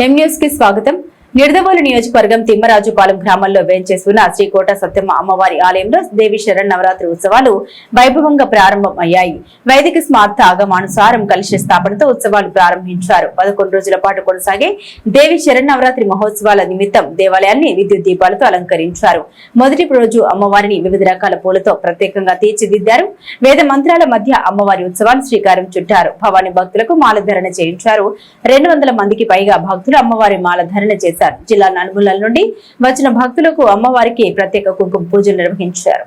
ఎం కి స్వాగతం. నిడదవోలు నియోజకవర్గం తిమ్మరాజుపాలెం గ్రామంలో వేంచేస్తున్న శ్రీకోట సత్యమ్మ అమ్మవారి ఆలయంలో దేవి శరణ్ నవరాత్రి ఉత్సవాలు వైభవంగా ప్రారంభం అయ్యాయి వైదిక స్మార్త ఆగమానుసారం కలిసి స్థాపనతో ఉత్సవాలు ప్రారంభించారు. పదకొండు రోజుల పాటు కొనసాగే దేవి శరణ్ నవరాత్రి మహోత్సవాల నిమిత్తం దేవాలయాన్ని విద్యుత్ దీపాలతో అలంకరించారు. మొదటి రోజు అమ్మవారిని వివిధ రకాల పూలతో ప్రత్యేకంగా తీర్చిదిద్దారు. వేద మంత్రాల మధ్య అమ్మవారి ఉత్సవాన్ని శ్రీకారం చుట్టారు. భవాని భక్తులకు మాలధారణ చేయించారు. రెండు వందల మందికి పైగా భక్తులు అమ్మవారి మాలధారణ చేశారు. జిల్లా నలుమూలల నుండి వచ్చిన భక్తులకు అమ్మవారికి ప్రత్యేక కుంకుమ పూజలు నిర్వహించారు.